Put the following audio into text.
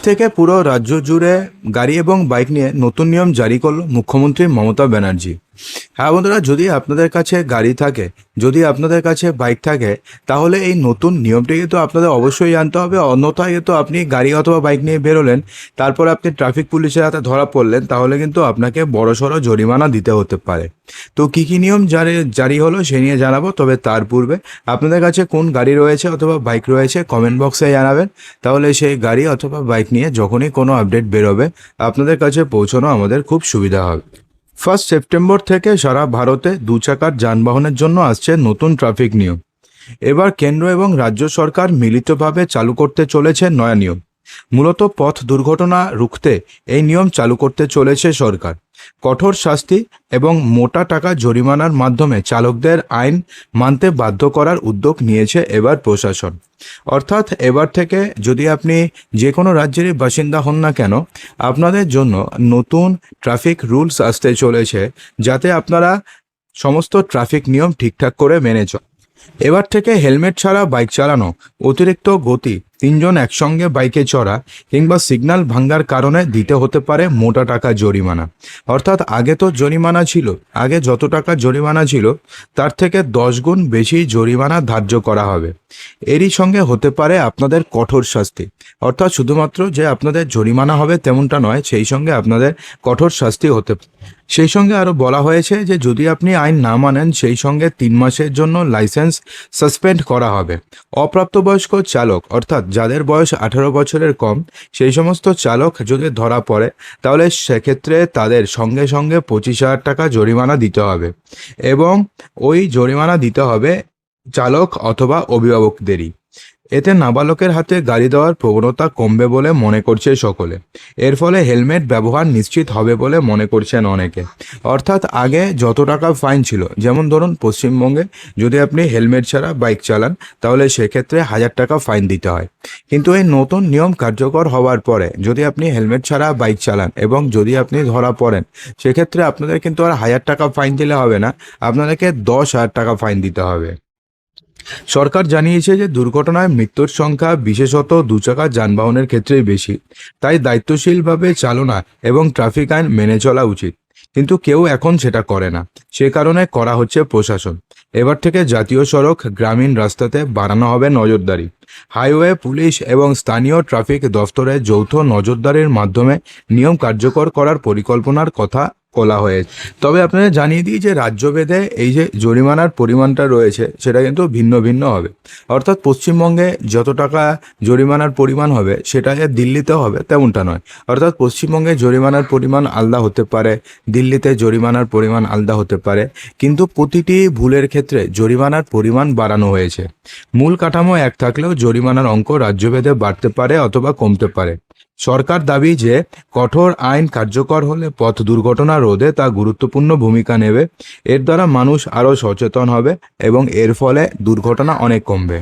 থেকে পুরো রাজ্য জুড়ে গাড়ি এবং বাইক নিয়ে নতুন নিয়ম জারি করল মুখ্যমন্ত্রী মমতা ব্যানার্জি। হ্যাঁ বন্ধুরা, যদি আপনাদের কাছে গাড়ি থাকে, যদি আপনাদের কাছে বাইক থাকে, তাহলে এই নতুন নিয়মটি কিন্তু আপনাদের অবশ্যই জানতে হবে। অন্যথায় কিন্তু আপনি গাড়ি অথবা বাইক নিয়ে বেরোলেন, তারপর আপনি ট্রাফিক পুলিশের হাতে ধরা পড়লেন, তাহলে কিন্তু আপনাকে বড়সড় জরিমানা দিতে হতে পারে। তো কী কী নিয়ম জারি জারি হলো সে নিয়ে জানাব, তবে তার পূর্বে আপনাদের কাছে কোন গাড়ি রয়েছে অথবা বাইক রয়েছে কমেন্ট বক্সে জানাবেন। তাহলে সেই গাড়ি অথবা বাইক নিয়ে যখনই কোনো আপডেট বেরোবে, আপনাদের কাছে পৌঁছানো আমাদের খুব সুবিধা হবে। ফার্স্ট সেপ্টেম্বর থেকে সারা ভারতে দু চাকার যানবাহনের জন্য আসছে নতুন ট্রাফিক নিয়ম। এবার কেন্দ্র এবং রাজ্য সরকার মিলিতভাবে চালু করতে চলেছে নয়া নিয়ম। মূলত পথ দুর্ঘটনা রুখতে এই নিয়ম চালু করতে চলেছে সরকার। কঠোর শাস্তি এবং মোটা টাকা জরিমানার মাধ্যমে চালকদের আইন মানতে বাধ্য করার উদ্যোগ নিয়েছে এবার প্রশাসন। অর্থাৎ এবার থেকে যদি আপনি যে কোনো রাজ্যেরই বাসিন্দা হন না কেন, আপনাদের জন্য নতুন ট্রাফিক রুলস আসতে চলেছে যাতে আপনারা সমস্ত ট্রাফিক নিয়ম ঠিকঠাক করে মেনে চল। এবার থেকে হেলমেট ছাড়া বাইক চালানো অতিরিক্ত গতি তিনজন একসঙ্গে বাইকে চড়া কিংবা সিগন্যাল ভাঙ্গার কারণে দিতে হতে পারে মোটা টাকা জরিমানা। অর্থাৎ আগে তো জরিমানা ছিল, আগে যত টাকা জরিমানা ছিল, তার থেকে দশ গুণ বেশি জরিমানা ধার্য করা হবে। এরই সঙ্গে হতে পারে আপনাদের কঠোর শাস্তি। অর্থাৎ শুধুমাত্র যে আপনাদের জরিমানা হবে তেমনটা নয়, সেই সঙ্গে আপনাদের কঠোর শাস্তি হতে সেই সঙ্গে আরও বলা হয়েছে যে যদি আপনি আইন না মানেন, সেই সঙ্গে তিন মাসের জন্য লাইসেন্স সাসপেন্ড করা হবে। অপ্রাপ্তবয়স্ক চালক, অর্থাৎ যাদের বয়স আঠারো বছরের কম, সেই সমস্ত চালক যদি ধরা পড়ে, তাহলে সেক্ষেত্রে তাদের সঙ্গে সঙ্গে পঁচিশ হাজার টাকা জরিমানা দিতে হবে। এবং ওই জরিমানা দিতে হবে চালক অথবা অভিভাবকদেরই। এতে নাবালকের হাতে গাড়ি দেওয়ার প্রবণতা কমবে বলে মনে করছে সকলে। এর ফলে হেলমেট ব্যবহার নিশ্চিত হবে বলে মনে করছেন অনেকে। অর্থাৎ আগে যত টাকা ফাইন ছিল, যেমন ধরুন পশ্চিমবঙ্গে যদি আপনি হেলমেট ছাড়া বাইক চালান, তাহলে সেক্ষেত্রে হাজার টাকা ফাইন দিতে হয়। কিন্তু এই নতুন নিয়ম কার্যকর হওয়ার পরে যদি আপনি হেলমেট ছাড়া বাইক চালান এবং যদি আপনি ধরা পড়েন, সেক্ষেত্রে আপনাদের কিন্তু আর হাজার টাকা ফাইন দিলে হবে না। আপনাদেরকে দশ হাজার টাকা ফাইন দিতে হবে। সরকার জানিয়েছে যে দুর্ঘটনায় মৃত্যুর সংখ্যা বিশেষত দুচাকা যানবাহনের ক্ষেত্রেই বেশি। তাই দায়িত্বশীলভাবে চালনা এবং ট্রাফিক আইন মেনে চলা উচিত। কিন্তু কেউ এখন সেটা করে না। সে কারণে করা হচ্ছে প্রশাসন। এবার থেকে জাতীয় সড়ক গ্রামীণ রাস্তাতে বাড়ানো হবে নজরদারি। হাইওয়ে, পুলিশ এবং স্থানীয় ট্রাফিক দফতরে যৌথ নজরদারির মাধ্যমে নিয়ম কার্যকর করার পরিকল্পনার কথা বলা হয়েছে তবে আপনাদের জানিয়ে দিই যে রাজ্যভেদে এই যে জরিমানার পরিমাণটা রয়েছে, সেটা কিন্তু ভিন্ন ভিন্ন হবে। অর্থাৎ পশ্চিমবঙ্গে যত টাকা জরিমানার পরিমাণ হবে, সেটা যে দিল্লিতে হবে তেমনটা নয়। অর্থাৎ পশ্চিমবঙ্গে জরিমানার পরিমাণ আলাদা হতে পারে, দিল্লিতে জরিমানার পরিমাণ আলাদা হতে পারে, কিন্তু প্রতিটি ভুলের ক্ষেত্রে জরিমানার পরিমাণ বাড়ানো হয়েছে। মূল কাঠামো এক থাকলেও জরিমানার অঙ্ক রাজ্যভেদে বাড়তে পারে অথবা কমতে পারে। সরকার দাবি যে কঠোর আইন কার্যকর হলে পথ দুর্ঘটনা রোধে তা গুরুত্বপূর্ণ ভূমিকা নেবে। এর দ্বারা মানুষ আরও সচেতন হবে এবং এর ফলে দুর্ঘটনা অনেক কমবে।